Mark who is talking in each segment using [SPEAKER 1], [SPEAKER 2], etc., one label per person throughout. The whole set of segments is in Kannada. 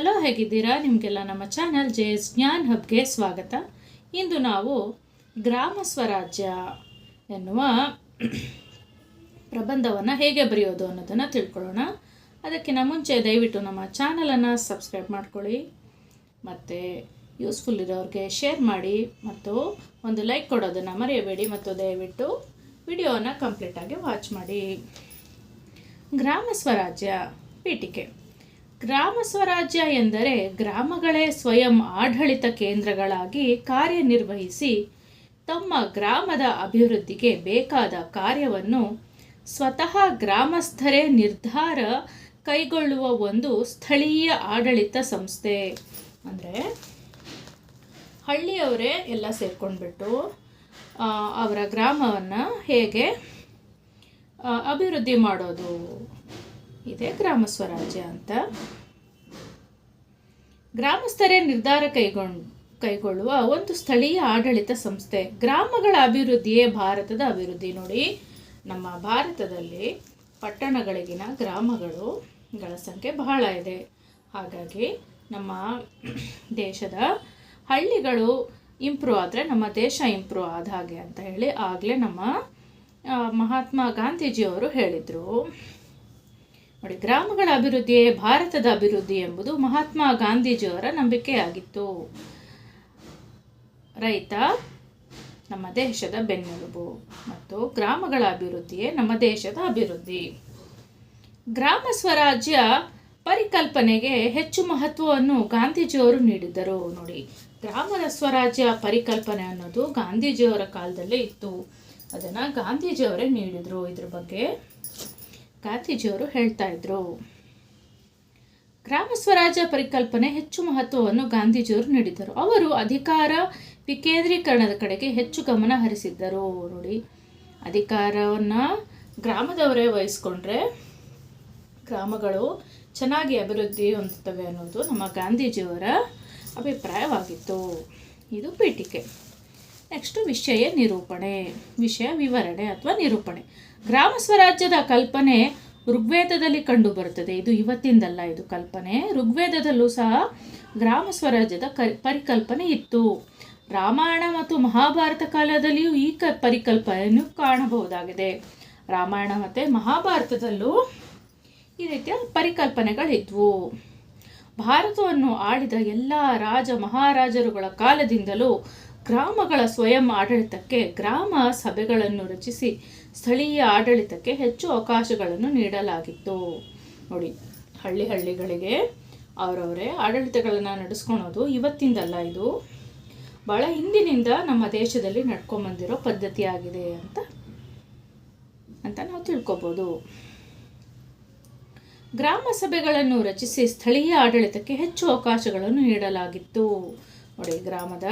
[SPEAKER 1] ಹಲೋ, ಹೇಗಿದ್ದೀರಾ? ನಿಮಗೆಲ್ಲ ನಮ್ಮ ಚಾನಲ್ ಜೆ ಎಸ್ ಜ್ಞಾನ್ ಹಬ್ಗೆ ಸ್ವಾಗತ. ಇಂದು ನಾವು ಗ್ರಾಮ ಸ್ವರಾಜ್ಯ ಎನ್ನುವ ಪ್ರಬಂಧವನ್ನು ಹೇಗೆ ಬರೆಯೋದು ಅನ್ನೋದನ್ನು ತಿಳ್ಕೊಳ್ಳೋಣ. ಅದಕ್ಕಿಂತ ಮುಂಚೆ ದಯವಿಟ್ಟು ನಮ್ಮ ಚಾನಲನ್ನು ಸಬ್ಸ್ಕ್ರೈಬ್ ಮಾಡ್ಕೊಳ್ಳಿ. ಮತ್ತು ಯೂಸ್ಫುಲ್ ಇರೋರಿಗೆ ಶೇರ್ ಮಾಡಿ ಮತ್ತು ಒಂದು ಲೈಕ್ ಕೊಡೋದನ್ನು ಮರೆಯಬೇಡಿ ಮತ್ತು ದಯವಿಟ್ಟು ವಿಡಿಯೋನ ಕಂಪ್ಲೀಟಾಗಿ ವಾಚ್ ಮಾಡಿ. ಗ್ರಾಮ ಸ್ವರಾಜ್ಯ ಪೀಠಿಕೆ. ಗ್ರಾಮ ಸ್ವರಾಜ್ಯ ಎಂದರೆ ಗ್ರಾಮಗಳೇ ಸ್ವಯಂ ಆಡಳಿತ ಕೇಂದ್ರಗಳಾಗಿ ಕಾರ್ಯನಿರ್ವಹಿಸಿ ತಮ್ಮ ಗ್ರಾಮದ ಅಭಿವೃದ್ಧಿಗೆ ಬೇಕಾದ ಕಾರ್ಯವನ್ನು ಸ್ವತಃ ಗ್ರಾಮಸ್ಥರೇ ನಿರ್ಧಾರ ಕೈಗೊಳ್ಳುವ ಒಂದು ಸ್ಥಳೀಯ ಆಡಳಿತ ಸಂಸ್ಥೆ. ಅಂದರೆ ಹಳ್ಳಿಯವರೇ ಎಲ್ಲ ಸೇರ್ಕೊಂಡ್ಬಿಟ್ಟು ಅವರ ಗ್ರಾಮವನ್ನು ಹೇಗೆ ಅಭಿವೃದ್ಧಿ ಮಾಡೋದು. ಇದೆ ಗ್ರಾಮ ಸ್ವರಾಜ್ಯ ಅಂತ. ಗ್ರಾಮಸ್ಥರೇ ನಿರ್ಧಾರ ಕೈಗೊಂಡು, ಕೈಗೊಳ್ಳುವ ಒಂದು ಸ್ಥಳೀಯ ಆಡಳಿತ ಸಂಸ್ಥೆ. ಗ್ರಾಮಗಳ ಅಭಿವೃದ್ಧಿಯೇ ಭಾರತದ ಅಭಿವೃದ್ಧಿ. ನೋಡಿ, ನಮ್ಮ ಭಾರತದಲ್ಲಿ ಪಟ್ಟಣಗಳಿಗಿನ ಗ್ರಾಮಗಳುಗಳ ಸಂಖ್ಯೆ ಬಹಳ ಇದೆ. ಹಾಗಾಗಿ ನಮ್ಮ ದೇಶದ ಹಳ್ಳಿಗಳು ಇಂಪ್ರೂವ್ ಆದರೆ ನಮ್ಮ ದೇಶ ಇಂಪ್ರೂವ್ ಆದ ಹಾಗೆ ಅಂತ ಹೇಳಿ ಆಗಲೇ ನಮ್ಮ ಮಹಾತ್ಮ ಗಾಂಧೀಜಿಯವರು ಹೇಳಿದರು. ನೋಡಿ, ಗ್ರಾಮಗಳ ಅಭಿವೃದ್ಧಿಯೇ ಭಾರತದ ಅಭಿವೃದ್ಧಿ ಎಂಬುದು ಮಹಾತ್ಮ ಗಾಂಧೀಜಿಯವರ ನಂಬಿಕೆಯಾಗಿತ್ತು. ರೈತ ನಮ್ಮ ದೇಶದ ಬೆನ್ನೆಲುಬು ಮತ್ತು ಗ್ರಾಮಗಳ ಅಭಿವೃದ್ಧಿಯೇ ನಮ್ಮ ದೇಶದ ಅಭಿವೃದ್ಧಿ. ಗ್ರಾಮ ಸ್ವರಾಜ್ಯ ಪರಿಕಲ್ಪನೆಗೆ ಹೆಚ್ಚು ಮಹತ್ವವನ್ನು ಗಾಂಧೀಜಿಯವರು ನೀಡಿದ್ದರು. ನೋಡಿ, ಗ್ರಾಮದ ಸ್ವರಾಜ್ಯ ಪರಿಕಲ್ಪನೆ ಅನ್ನೋದು ಗಾಂಧೀಜಿಯವರ ಕಾಲದಲ್ಲೇ ಇತ್ತು. ಅದನ್ನು ಗಾಂಧೀಜಿಯವರೇ ನೀಡಿದರು. ಇದ್ರ ಬಗ್ಗೆ ಗಾಂಧೀಜಿಯವರು ಹೇಳ್ತಾ ಇದ್ರು. ಗ್ರಾಮ ಸ್ವರಾಜ್ಯ ಪರಿಕಲ್ಪನೆ ಹೆಚ್ಚು ಮಹತ್ವವನ್ನು ಗಾಂಧೀಜಿಯವರು ನೀಡಿದರು ಅವರು ಅಧಿಕಾರ ವಿಕೇಂದ್ರೀಕರಣದ ಕಡೆಗೆ ಹೆಚ್ಚು ಗಮನ ಹರಿಸಿದ್ದರು. ನೋಡಿ, ಅಧಿಕಾರವನ್ನು ಗ್ರಾಮದವರೇ ವಹಿಸ್ಕೊಂಡ್ರೆ ಗ್ರಾಮಗಳು ಚೆನ್ನಾಗಿ ಅಭಿವೃದ್ಧಿ ಹೊಂದುತ್ತವೆ ಅನ್ನೋದು ನಮ್ಮ ಗಾಂಧೀಜಿಯವರ ಅಭಿಪ್ರಾಯವಾಗಿತ್ತು. ಇದು ಪೀಠಿಕೆ. ನೆಕ್ಸ್ಟು ವಿಷಯ ನಿರೂಪಣೆ. ವಿಷಯ ವಿವರಣೆ ಅಥವಾ ನಿರೂಪಣೆ. ಗ್ರಾಮ ಸ್ವರಾಜ್ಯದ ಕಲ್ಪನೆ ಋಗ್ವೇದದಲ್ಲಿ ಕಂಡುಬರುತ್ತದೆ. ಇದು ಇವತ್ತಿಂದಲ್ಲ ಇದು ಕಲ್ಪನೆ. ಋಗ್ವೇದದಲ್ಲೂ ಸಹ ಗ್ರಾಮ ಸ್ವರಾಜ್ಯದ ಪರಿಕಲ್ಪನೆ ಇತ್ತು. ರಾಮಾಯಣ ಮತ್ತು ಮಹಾಭಾರತ ಕಾಲದಲ್ಲಿಯೂ ಈ ಕ ಪರಿಕಲ್ಪನೆಯನ್ನು ಕಾಣಬಹುದಾಗಿದೆ. ರಾಮಾಯಣ ಮತ್ತು ಮಹಾಭಾರತದಲ್ಲೂ ಈ ರೀತಿಯ ಪರಿಕಲ್ಪನೆಗಳಿದ್ವು. ಭಾರತವನ್ನು ಆಳಿದ ಎಲ್ಲ ರಾಜ ಮಹಾರಾಜರುಗಳ ಕಾಲದಿಂದಲೂ ಗ್ರಾಮಗಳ ಸ್ವಯಂ ಆಡಳಿತಕ್ಕೆ ಗ್ರಾಮ ಸಭೆಗಳನ್ನು ರಚಿಸಿ ಸ್ಥಳೀಯ ಆಡಳಿತಕ್ಕೆ ಹೆಚ್ಚು ಅವಕಾಶಗಳನ್ನು ನೀಡಲಾಗಿತ್ತು. ನೋಡಿ, ಹಳ್ಳಿ ಹಳ್ಳಿಗಳಿಗೆ ಅವರವರೇ ಆಡಳಿತಗಳನ್ನು ನಡೆಸ್ಕೊಳೋದು ಇವತ್ತಿಂದಲ್ಲ ಇದು. ಭಾಳ ಹಿಂದಿನಿಂದ ನಮ್ಮ ದೇಶದಲ್ಲಿ ನಡ್ಕೊಂಬಂದಿರೋ ಪದ್ಧತಿಯಾಗಿದೆ ಅಂತ ಅಂತ ನಾವು ತಿಳ್ಕೊಬೋದು. ಗ್ರಾಮ ಸಭೆಗಳನ್ನು ರಚಿಸಿ ಸ್ಥಳೀಯ ಆಡಳಿತಕ್ಕೆ ಹೆಚ್ಚು ಅವಕಾಶಗಳನ್ನು ನೀಡಲಾಗಿತ್ತು. ನೋಡಿ, ಗ್ರಾಮದ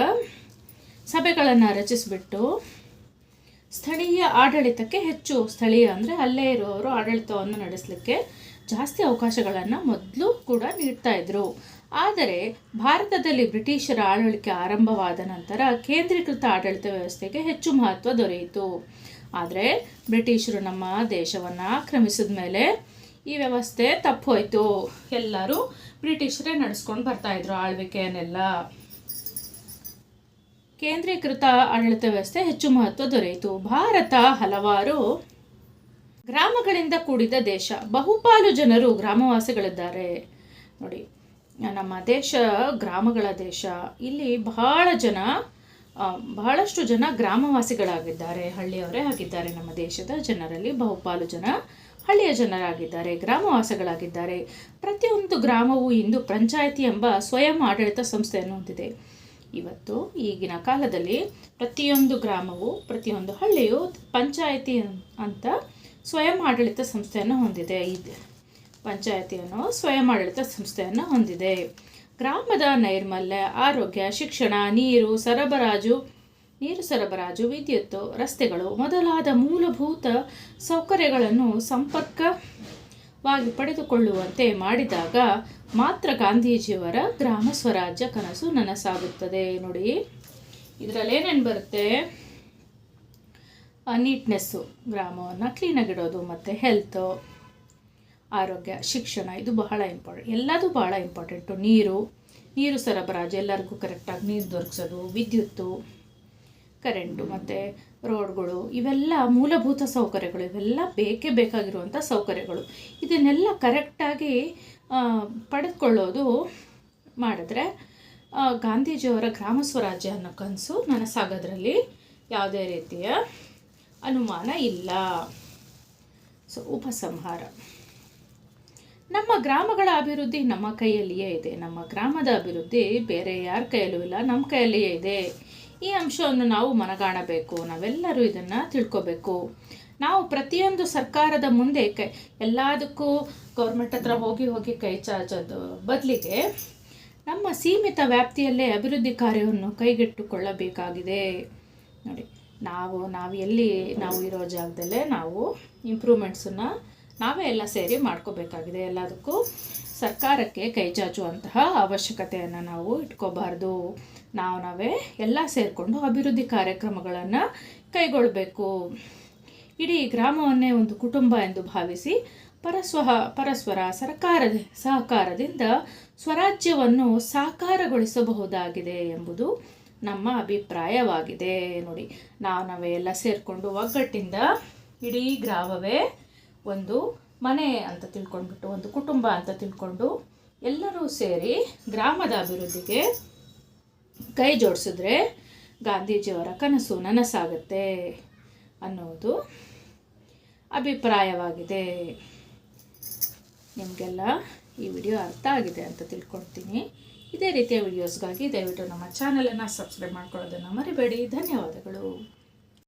[SPEAKER 1] ಸಭೆಗಳನ್ನು ರಚಿಸಿಬಿಟ್ಟು ಸ್ಥಳೀಯ ಆಡಳಿತಕ್ಕೆ ಹೆಚ್ಚು ಸ್ಥಳೀಯ ಅಂದರೆ ಅಲ್ಲೇ ಇರುವವರು ಆಡಳಿತವನ್ನು ನಡೆಸಲಿಕ್ಕೆ ಜಾಸ್ತಿ ಅವಕಾಶಗಳನ್ನು ಮೊದಲು ಕೂಡ ನೀಡ್ತಾ ಇದ್ರು. ಆದರೆ ಭಾರತದಲ್ಲಿ ಬ್ರಿಟಿಷರ ಆಡಳಿಕೆ ಆರಂಭವಾದ ನಂತರ ಕೇಂದ್ರೀಕೃತ ಆಡಳಿತ ವ್ಯವಸ್ಥೆಗೆ ಹೆಚ್ಚು ಮಹತ್ವ ದೊರೆಯಿತು. ಆದರೆ ಬ್ರಿಟಿಷರು ನಮ್ಮ ದೇಶವನ್ನು ಆಕ್ರಮಿಸಿದ ಮೇಲೆ ಈ ವ್ಯವಸ್ಥೆ ತಪ್ಪೋಯ್ತು. ಎಲ್ಲರೂ ಬ್ರಿಟಿಷರೇ ನಡೆಸ್ಕೊಂಡು ಬರ್ತಾಯಿದ್ರು ಆಳ್ವಿಕೆಯನ್ನೆಲ್ಲ. ಕೇಂದ್ರೀಕೃತ ಆಡಳಿತ ವ್ಯವಸ್ಥೆ ಹೆಚ್ಚು ಮಹತ್ವ ದೊರೆಯಿತು. ಭಾರತ ಹಲವಾರು ಗ್ರಾಮಗಳಿಂದ ಕೂಡಿದ ದೇಶ. ಬಹುಪಾಲು ಜನರು ಗ್ರಾಮವಾಸಿಗಳಿದ್ದಾರೆ. ನೋಡಿ, ನಮ್ಮ ದೇಶ ಗ್ರಾಮಗಳ ದೇಶ. ಇಲ್ಲಿ ಬಹಳ ಜನ ಬಹಳಷ್ಟು ಜನ ಗ್ರಾಮವಾಸಿಗಳಾಗಿದ್ದಾರೆ. ಹಳ್ಳಿಯವರೇ ಆಗಿದ್ದಾರೆ ನಮ್ಮ ದೇಶದ ಜನರಲ್ಲಿ. ಬಹುಪಾಲು ಜನ ಹಳ್ಳಿಯ ಜನರಾಗಿದ್ದಾರೆ, ಗ್ರಾಮವಾಸಿಗಳಾಗಿದ್ದಾರೆ. ಪ್ರತಿಯೊಂದು ಗ್ರಾಮವು ಇಂದು ಪಂಚಾಯಿತಿ ಎಂಬ ಸ್ವಯಂ ಆಡಳಿತ ಸಂಸ್ಥೆಯನ್ನು ಹೊಂದಿದೆ. ಇವತ್ತು ಈಗಿನ ಕಾಲದಲ್ಲಿ ಪ್ರತಿಯೊಂದು ಗ್ರಾಮವು, ಪ್ರತಿಯೊಂದು ಹಳ್ಳಿಯು ಪಂಚಾಯಿತಿ ಅಂತ ಸ್ವಯಂ ಆಡಳಿತ ಸಂಸ್ಥೆಯನ್ನು ಹೊಂದಿದೆ. ಇದು ಅನ್ನೋ ಸ್ವಯಂ ಆಡಳಿತ ಸಂಸ್ಥೆಯನ್ನು ಹೊಂದಿದೆ. ಗ್ರಾಮದ ನೈರ್ಮಲ್ಯ, ಆರೋಗ್ಯ, ಶಿಕ್ಷಣ, ನೀರು, ಸರಬರಾಜು ನೀರು ಸರಬರಾಜು, ವಿದ್ಯುತ್ತು, ರಸ್ತೆಗಳು ಮೊದಲಾದ ಮೂಲಭೂತ ಸೌಕರ್ಯಗಳನ್ನು ಸಂಪರ್ಕವಾಗಿ ಪಡೆದುಕೊಳ್ಳುವಂತೆ ಮಾಡಿದಾಗ ಮಾತ್ರ ಗಾಂಧೀಜಿಯವರ ಗ್ರಾಮ ಸ್ವರಾಜ್ಯ ಕನಸು ನನಸಾಗುತ್ತದೆ. ನೋಡಿ, ಇದರಲ್ಲಿ ಏನೇನು ಬರುತ್ತೆ? ನೀಟ್ನೆಸ್ಸು, ಗ್ರಾಮವನ್ನು ಕ್ಲೀನಾಗಿಡೋದು ಮತ್ತು ಹೆಲ್ತು ಆರೋಗ್ಯ, ಶಿಕ್ಷಣ, ಇದು ಬಹಳ ಇಂಪಾರ್ಟೆಂಟ್ ಎಲ್ಲದೂ ಬಹಳ ಇಂಪಾರ್ಟೆಂಟು ನೀರು ನೀರು ಸರಬರಾಜು, ಎಲ್ಲರಿಗೂ ಕರೆಕ್ಟಾಗಿ ನೀರು ದೊರಕಿಸೋದು, ವಿದ್ಯುತ್ತು ಕರೆಂಟು ಮತ್ತು ರೋಡ್ಗಳು, ಇವೆಲ್ಲ ಮೂಲಭೂತ ಸೌಕರ್ಯಗಳು, ಇವೆಲ್ಲ ಬೇಕೇ ಬೇಕಾಗಿರುವಂಥ ಸೌಕರ್ಯಗಳು. ಇದನ್ನೆಲ್ಲ ಕರೆಕ್ಟಾಗಿ ಪಡೆದುಕೊಳ್ಳೋದು ಮಾಡಿದ್ರೆ ಗಾಂಧೀಜಿಯವರ ಗ್ರಾಮ ಸ್ವರಾಜ್ಯ ಅನ್ನೋ ಕನಸು ನನಸಾಗೋದ್ರಲ್ಲಿ ಯಾವುದೇ ರೀತಿಯ ಅನುಮಾನ ಇಲ್ಲ. ಸೊ ಉಪಸಂಹಾರ. ನಮ್ಮ ಗ್ರಾಮಗಳ ಅಭಿವೃದ್ಧಿ ನಮ್ಮ ಕೈಯಲ್ಲಿಯೇ ಇದೆ. ನಮ್ಮ ಗ್ರಾಮದ ಅಭಿವೃದ್ಧಿ ಬೇರೆ ಯಾರ ಕೈಯಲ್ಲೂ ಇಲ್ಲ, ನಮ್ಮ ಕೈಯಲ್ಲಿಯೇ ಇದೆ. ಈ ಅಂಶವನ್ನು ನಾವು ಮನಗಾಣಬೇಕು. ನಾವೆಲ್ಲರೂ ಇದನ್ನು ತಿಳ್ಕೊಬೇಕು. ನಾವು ಪ್ರತಿಯೊಂದು ಸರ್ಕಾರದ ಮುಂದೆ ಕೈ, ಎಲ್ಲದಕ್ಕೂ ಗೌರ್ಮೆಂಟ್ ಹತ್ರ ಹೋಗಿ ಹೋಗಿ ಕೈ ಚಾಚೋದು ಬದಲಿಗೆ ನಮ್ಮ ಸೀಮಿತ ವ್ಯಾಪ್ತಿಯಲ್ಲೇ ಅಭಿವೃದ್ಧಿ ಕಾರ್ಯವನ್ನು ಕೈಗೆಟ್ಟುಕೊಳ್ಳಬೇಕಾಗಿದೆ ನೋಡಿ, ನಾವು ನಾವು ಎಲ್ಲಿ ನಾವು ಇರೋ ಜಾಗದಲ್ಲೇ ನಾವು ಇಂಪ್ರೂವ್ಮೆಂಟ್ಸನ್ನು ನಾವೇ ಎಲ್ಲ ಸೇರಿ ಮಾಡ್ಕೋಬೇಕಾಗಿದೆ ಎಲ್ಲದಕ್ಕೂ. ಸರ್ಕಾರಕ್ಕೆ ಕೈಜಾಚುವಂತಹ ಅವಶ್ಯಕತೆಯನ್ನು ನಾವು ಇಟ್ಕೋಬಾರ್ದು. ನಾವು ನಾವೇ ಎಲ್ಲ ಸೇರಿಕೊಂಡು ಅಭಿವೃದ್ಧಿ ಕಾರ್ಯಕ್ರಮಗಳನ್ನು ಕೈಗೊಳ್ಳಬೇಕು ಇಡೀ ಗ್ರಾಮವನ್ನೇ ಒಂದು ಕುಟುಂಬ ಎಂದು ಭಾವಿಸಿ ಪರಸ್ವಹ ಪರಸ್ಪರ ಸರ್ಕಾರದ ಸಹಕಾರದಿಂದ ಸ್ವರಾಜ್ಯವನ್ನು ಸಾಕಾರಗೊಳಿಸಬಹುದಾಗಿದೆ ಎಂಬುದು ನಮ್ಮ ಅಭಿಪ್ರಾಯವಾಗಿದೆ. ನೋಡಿ, ನಾವು ನಾವೇ ಎಲ್ಲ ಸೇರಿಕೊಂಡು ಒಗ್ಗಟ್ಟಿಂದ ಇಡೀ ಗ್ರಾಮವೇ ಒಂದು ಮನೆ ಅಂತ ತಿಳ್ಕೊಂಡ್ಬಿಟ್ಟು, ಒಂದು ಕುಟುಂಬ ಅಂತ ತಿಳ್ಕೊಂಡು ಎಲ್ಲರೂ ಸೇರಿ ಗ್ರಾಮದ ಅಭಿವೃದ್ಧಿಗೆ ಕೈ ಜೋಡಿಸಿದ್ರೆ ಗಾಂಧೀಜಿಯವರ ಕನಸು ನನಸಾಗುತ್ತೆ ಅನ್ನೋದು ಅಭಿಪ್ರಾಯವಾಗಿದೆ. ನಿಮಗೆಲ್ಲ ಈ ವಿಡಿಯೋ ಅರ್ಥ ಆಗಿದೆ ಅಂತ ತಿಳ್ಕೊಳ್ತೀನಿ. ಇದೇ ರೀತಿಯ ವಿಡಿಯೋಸ್ಗಾಗಿ ದಯವಿಟ್ಟು ನಮ್ಮ ಚಾನಲನ್ನು ಸಬ್ಸ್ಕ್ರೈಬ್ ಮಾಡ್ಕೊಳ್ಳೋದನ್ನು ಮರಿಬೇಡಿ. ಧನ್ಯವಾದಗಳು.